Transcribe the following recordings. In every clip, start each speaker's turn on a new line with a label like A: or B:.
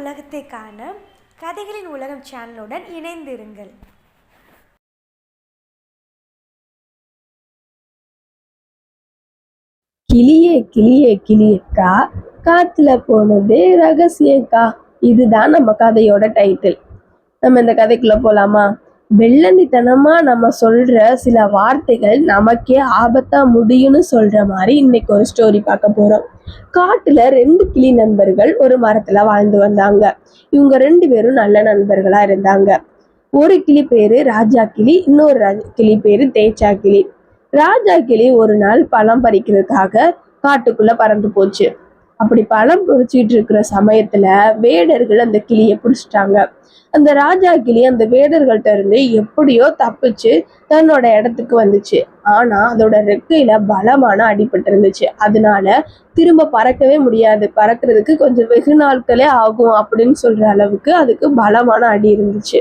A: உலகத்தை காண கதைகளின் உலகம் சேனலுடன் இணைந்திருங்கள்.
B: கிளியே கிளியே கிளியக்கா காத்துல போனது ரகசியக்கா. இதுதான் நம்ம கதையோட டைட்டில் நம்ம இந்த கதைக்குள்ள போலாமா? வெள்ளந்தித்தனமா நம்ம சொல்ற சில வார்த்தைகள் நமக்கே ஆபத்தா முடியும்னு சொல்ற மாதிரி இன்னைக்கு ஒரு ஸ்டோரி பார்க்க போறோம். காட்டுல ரெண்டு கிளி நண்பர்கள் ஒரு மரத்துல வாழ்ந்து வந்தாங்க. இவங்க ரெண்டு பேரும் நல்ல நண்பர்களா இருந்தாங்க. ஒரு கிளி பேரு ராஜா கிளி இன்னொரு கிளி பேரு தேச்சா கிளி. ராஜா கிளி ஒரு நாள் பழம் பறிக்கிறதுக்காக காட்டுக்குள்ள பறந்து போச்சு. அப்படி பழம் பொறிச்சிட்டு இருக்கிற சமயத்துல வேடர்கள் அந்த கிளியை பிடிச்சிட்டாங்க. அந்த ராஜா கிளி அந்த வேடர்கள்ட்ட இருந்து எப்படியோ தப்பிச்சு தன்னோட இடத்துக்கு வந்துச்சு. ஆனா அதோட ரெக்கையில பலமான அடிபட்டு இருந்துச்சு. அதனால திரும்ப பறக்கவே முடியாது. பறக்கிறதுக்கு கொஞ்சம் வெகு நாட்களே ஆகும் அப்படின்னு சொல்ற அளவுக்கு அதுக்கு பலமான அடி இருந்துச்சு.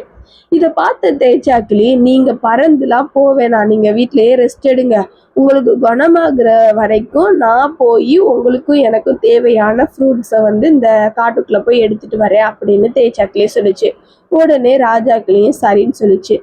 B: இதை பார்த்த தேய்ச்சாக்கிலே நீங்க பறந்துலாம் போவேணா நீங்க வீட்டிலேயே ரெஸ்ட் எடுங்க. உங்களுக்கு குணமாகிற வரைக்கும் நான் போய் உங்களுக்கும் எனக்கும் தேவையான ஃப்ரூட்ஸை வந்து இந்த காட்டுக்குள்ள போய் எடுத்துட்டு வரேன் அப்படின்னு தேய்ச்சாக்கிலே சொல்லுச்சு. உடனே ராஜாக்கிளியும் சரின்னு சொல்லுச்சு.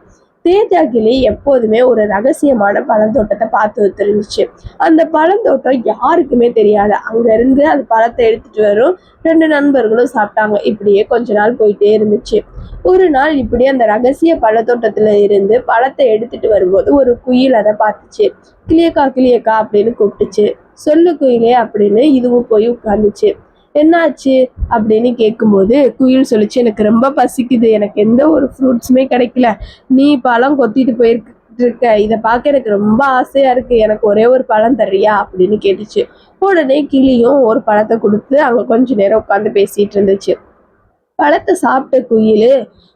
B: தேஜாகிலே எப்போதுமே ஒரு ரகசியமான பழந்தோட்டத்தை பார்த்து வச்சிருந்துச்சு அந்த பழந்தோட்டம் யாருக்குமே தெரியாது. அங்கிருந்து அந்த பழத்தை எடுத்துட்டு வரும். ரெண்டு நண்பர்களும் சாப்பிட்டாங்க. இப்படியே கொஞ்ச நாள் போயிட்டே இருந்துச்சு. ஒரு நாள் இப்படி அந்த ரகசிய பழத்தோட்டத்துல இருந்து பழத்தை எடுத்துட்டு வரும்போது ஒரு குயில் அதை பார்த்துச்சு. கிளியக்கா கிளியக்கா அப்படின்னு கூப்பிட்டுச்சு. சொல்லு குயிலே அப்படின்னு இதுவும் போய் உட்காந்துச்சு என்னாச்சு அப்படின்னு கேட்கும்போது குயில் சொல்லிச்சு எனக்கு ரொம்ப பசிக்குது. எனக்கு எந்த ஒரு ஃப்ரூட்ஸுமே கிடைக்கல. நீ பழம் கொத்திட்டு போயிருக்கு இருக்க. இதை பார்க்க எனக்கு ரொம்ப ஆசையா இருக்கு. எனக்கு ஒரே ஒரு பழம் தர்றியா? அப்படின்னு கேட்டுச்சு. உடனே கிளியும் ஒரு பழத்தை கொடுத்து அங்கே கொஞ்ச நேரம் உட்காந்து பேசிட்டு இருந்துச்சு. பழத்தை சாப்பிட்ட குயில்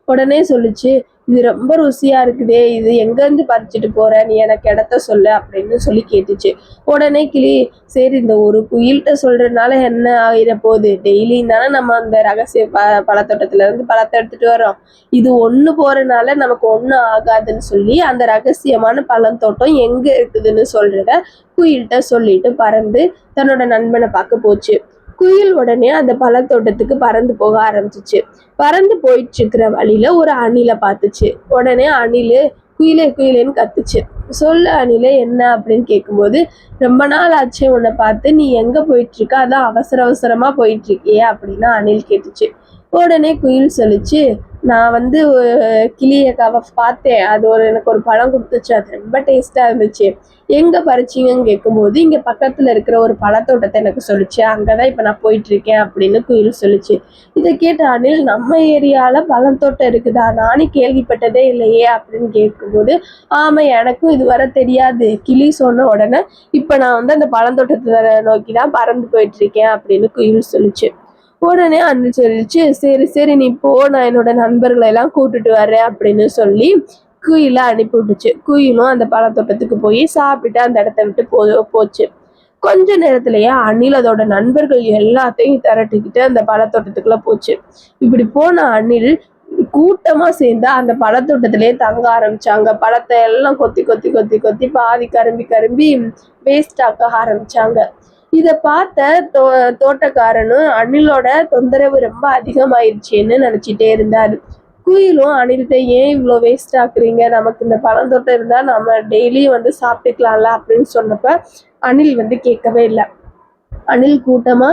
B: உடனே சொல்லுச்சு இது ரொம்ப ருசியா இருக்குதே இது எங்கேருந்து பறிச்சுட்டு போற நீ எனக்கு இடத்த சொல்லு அப்படின்னு சொல்லி கேட்டுச்சு. உடனே கிளி சரி இந்த ஒரு குயில்கிட்ட சொல்றதுனால என்ன ஆகிட போகுது? டெய்லியும் தானே நம்ம அந்த ரகசிய ப பழத்தோட்டத்துல இருந்து பழத்தை எடுத்துட்டு வரோம் இது ஒன்று போறதுனால நமக்கு ஒன்றும் ஆகாதுன்னு சொல்லி அந்த ரகசியமான பழத்தோட்டம் எங்க இருக்குதுன்னு சொல்றத குயில்கிட்ட சொல்லிட்டு பறந்து தன்னோட நண்பனை பார்க்க போச்சு. குயில் உடனே அந்த பழத்தோட்டத்துக்கு பறந்து போக ஆரம்பிச்சிச்சு. பறந்து போயிட்டு இருக்கிற வழியில ஒரு அணிலை பார்த்துச்சு. உடனே அணிலு குயிலே குயிலேன்னு கத்துச்சு. சொல்லு அணிலே என்ன? அப்படின்னு கேட்கும்போது ரொம்ப நாள் ஆச்சு உன்னை பார்த்து நீ எங்க போயிட்டு இருக்க அதான் அவசர அவசரமா போயிட்டு இருக்கியே அப்படின்னு அணில் கேட்டுச்சு. உடனே குயில் சொல்லுச்சு நான் வந்து கிளியை கிளியக்காவை பார்த்தேன். அது ஒரு எனக்கு ஒரு பழம் கொடுத்துச்சு. அது ரொம்ப டேஸ்ட்டாக இருந்துச்சு. எங்கே பறிச்சீங்கன்னு கேட்கும்போது இங்கே பக்கத்தில் இருக்கிற ஒரு பழத்தோட்டத்தை எனக்கு சொல்லுச்சு. அங்கதான் இப்போ நான் போயிட்டுருக்கேன் அப்படின்னு குயில் சொல்லுச்சு. இதை கேட்ட அனில் நம்ம ஏரியாவில் பழத்தோட்டம் இருக்குதா? நானும் கேள்விப்பட்டதே இல்லையே அப்படின்னு கேட்கும்போது ஆமாம் எனக்கும் இதுவரை தெரியாது. கிளி சொன்ன உடனே இப்போ நான் வந்து அந்த பழத்தோட்டத்தை நோக்கி தான் பறந்து போயிட்டுருக்கேன் அப்படின்னு குயில் சொல்லுச்சு. உடனே அண்ணன் சொல்லிச்சு சரி சரி நீ போ நான் என்னோட நண்பர்களை எல்லாம் கூட்டிட்டு வரேன் அப்படின்னு சொல்லி குயில அனுப்பி விட்டுச்சு குயிலும் அந்த பழத்தோட்டத்துக்கு போய் சாப்பிட்டு அந்த இடத்த விட்டு போ போச்சு. கொஞ்ச நேரத்திலேயே அணில் அதோட நண்பர்கள் எல்லாத்தையும் திரட்டிக்கிட்டு அந்த பழத்தோட்டத்துக்குள்ள போச்சு. இப்படி போன அணில் கூட்டமா சேர்ந்து அந்த பழத்தோட்டத்திலேயே தங்க ஆரம்பிச்சாங்க. பழத்தை எல்லாம் கொத்தி கொத்தி கொத்தி கொத்தி பாதி கரும்பி கரும்பி வேஸ்ட் ஆக்க ஆரம்பிச்சாங்க. இதை பார்த்த தோ தோட்டக்காரனும் அணிலோட தொந்தரவு ரொம்ப அதிகமாயிருச்சேன்னு நினைச்சிட்டே இருந்தாரு. குயிலும் அணில்கிட்ட ஏன் இவ்வளோ வேஸ்ட் ஆக்குறீங்க? நமக்கு இந்த பழத்தோட்டம் இருந்தா நம்ம டெய்லியும் வந்து சாப்பிட்டுக்கலாம்ல? அப்படின்னு சொன்னப்ப அணில் வந்து கேட்கவே இல்லை. அணில் கூட்டமா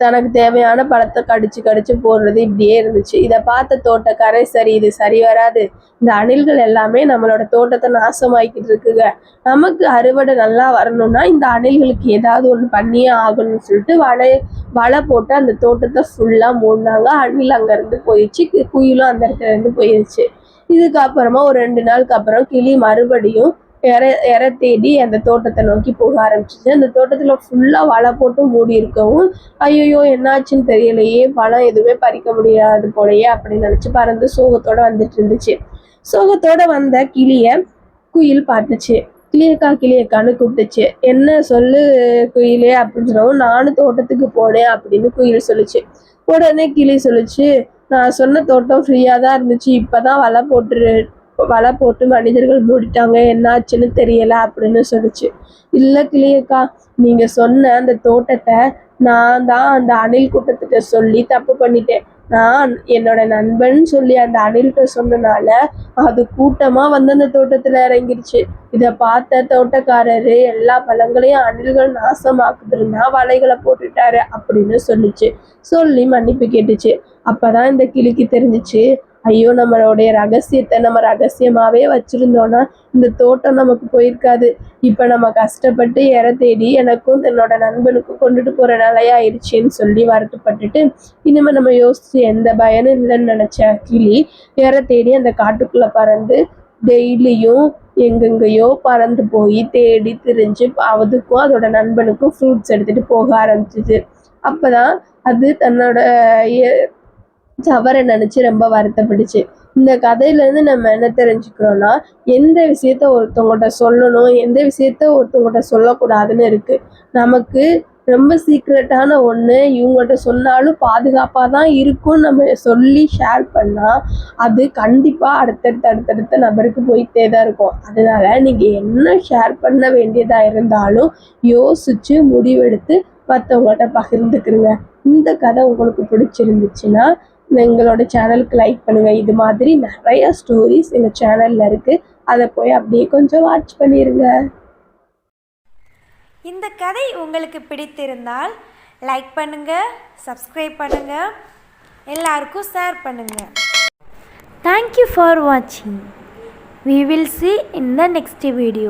B: தனக்கு தேவையான பழத்தை கடிச்சு கடிச்சு போடுறது இப்படியே இருந்துச்சு. இதை பார்த்த தோட்டக்காரே சரி இது சரி வராது. இந்த அணில்கள் எல்லாமே நம்மளோட தோட்டத்தை நாசமாக்கிட்டு இருக்குங்க. நமக்கு அறுவடை நல்லா வரணும்னா இந்த அணில்களுக்கு ஏதாவது ஒன்று பண்ணியே ஆகணும்னு சொல்லிட்டு வலை வலை போட்டு அந்த தோட்டத்தை ஃபுல்லாக மூடினாங்க. அணில் அங்கேருந்து போயிடுச்சு. குயிலும் அந்த இடத்துல இருந்து போயிடுச்சு இதுக்கப்புறமா ஒரு ரெண்டு நாளுக்கு அப்புறம் கிளி மறுபடியும் இற இற தேடி அந்த தோட்டத்தை நோக்கி போக ஆரம்பிச்சிச்சு. அந்த தோட்டத்தில் ஃபுல்லாக வலை போட்டு மூடி இருக்கவும் ஐயோ என்னாச்சுன்னு தெரியலையே பழம் எதுவுமே பறிக்க முடியாது போலையே அப்படின்னு நினச்சி பறந்து சோகத்தோடு வந்துட்டு இருந்துச்சு. சோகத்தோடு வந்த கிளியை குயில் பார்த்துச்சு. கிளியக்கா கிளியக்கான்னு கூப்பிட்டுச்சு. என்ன சொல்லு குயிலே? அப்படின்னு சொல்லவும் நானும் தோட்டத்துக்கு போனேன் அப்படின்னு குயில் சொல்லுச்சு. உடனே கிளி சொல்லுச்சு நான் சொன்ன தோட்டம் ஃப்ரீயாக தான் இருந்துச்சு இப்போ தான் வலை போட்டு வலை போட்டு மனிதர்கள் மூடிட்டாங்க என்னாச்சுன்னு தெரியல அப்படின்னு சொல்லிச்சு. இல்ல கிளியக்கா நீங்க சொன்ன அந்த தோட்டத்தை நான் தான் அந்த அணில் கூட்டத்திட்ட சொல்லி தப்பு பண்ணிட்டேன். நான் என்னோட நண்பன் சொல்லி அந்த அணில்கிட்ட சொன்னனால அது கூட்டமா வந்து அந்த தோட்டத்துல இறங்கிருச்சு. இதை பார்த்த தோட்டக்காரரு எல்லா பழங்களையும் அணில்கள் நாசமாக்குதுன்னா வலைகளை போட்டுட்டாரு அப்படின்னு சொல்லிச்சு. சொல்லி மன்னிப்பு கேட்டுச்சு. அப்பதான் இந்த கிளிக்கு தெரிஞ்சிச்சு. ஐயோ நம்மளுடைய ரகசியத்தை நம்ம ரகசியமாவே வச்சுருந்தோன்னா இந்த தோட்டம் நமக்கு போயிருக்காது. இப்ப நம்ம கஷ்டப்பட்டு இற தேடி எனக்கும் என்னோட நண்பனுக்கும் கொண்டுட்டு போற நிலையாயிருச்சேன்னு சொல்லி வருத்தப்பட்டுட்டு இனிமே நம்ம யோசிச்சு எந்த பயனும் இல்லைன்னு நினைச்ச கிளி இற தேடி அந்த காட்டுக்குள்ள பறந்து டெய்லியும் எங்கெங்கேயோ பறந்து போய் தேடி திரிஞ்சு அதுக்கும் அதோட நண்பனுக்கும் ஃப்ரூட்ஸ் எடுத்துட்டு போக ஆரம்பிச்சிச்சு அப்பதான் அது தன்னோட தவறை நினைச்சு ரொம்ப வருத்தப்பட்டுச்சு. இந்த கதையிலேருந்து நம்ம என்ன தெரிஞ்சுக்கிறோம்னா எந்த விஷயத்த ஒருத்தவங்கள்ட்ட சொல்லணும் எந்த விஷயத்த ஒருத்தவங்கள்ட்ட சொல்லக்கூடாதுன்னு இருக்கு. நமக்கு ரொம்ப சீக்ரெட்டான ஒன்று இவங்கள்ட்ட சொன்னாலும் பாதுகாப்பாக தான் இருக்கும்னு நம்ம சொல்லி ஷேர் பண்ணால் அது கண்டிப்பாக அடுத்தடுத்த அடுத்தடுத்த நபருக்கு போயிட்டே தான் இருக்கும். அதனால நீங்கள் என்ன ஷேர் பண்ண வேண்டியதாக இருந்தாலும் யோசிச்சு முடிவெடுத்து மற்றவங்கள்ட்ட பகிர்ந்துக்கிறங்க இந்த கதை உங்களுக்கு பிடிச்சிருந்துச்சுன்னா எங்களோட சேனலுக்கு லைக் பண்ணுங்கள் இது மாதிரி நிறைய ஸ்டோரிஸ் எங்கள் சேனலில் இருக்குது அதை போய் அப்படியே கொஞ்சம் வாட்ச் பண்ணிடுங்க
A: இந்த கதை உங்களுக்கு பிடித்திருந்தால் லைக் பண்ணுங்கள் சப்ஸ்கிரைப் பண்ணுங்கள் எல்லாருக்கும் ஷேர் பண்ணுங்கள் தேங்க்யூ ஃபார் வாட்சிங் we will see in the next video